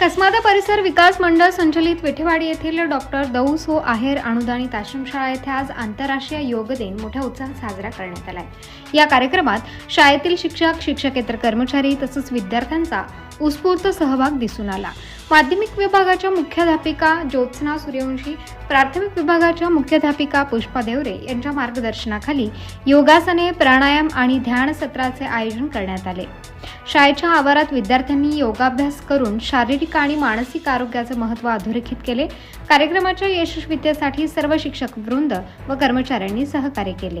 कसमादा परिसर विकास मंडळ संचलित विठेवाडी येथील डॉक्टर दौस हो आहेर अनुदानित आश्रमशाळा येथे आज आंतरराष्ट्रीय योग दिन मोठ्या उत्साहात साजरा करण्यात आलाय. या कार्यक्रमात शाळेतील शिक्षक शिक्षकेतर कर्मचारी तसंच विद्यार्थ्यांचा उत्स्फूर्त सहभाग दिसून आला. माध्यमिक विभागाच्या मुख्याध्यापिका ज्योत्सना सूर्यवंशी प्राथमिक विभागाच्या मुख्याध्यापिका पुष्पा देवरे यांच्या मार्गदर्शनाखाली योगासने प्राणायाम आणि ध्यान सत्राचे आयोजन करण्यात आले. शाळेच्या आवारात विद्यार्थ्यांनी योगाभ्यास करून शारीरिक आणि मानसिक आरोग्याचे महत्त्व अधोरेखित केले. कार्यक्रमाच्या यशस्वीतेसाठी सर्व शिक्षक वृंद व कर्मचाऱ्यांनी सहकार्य केले.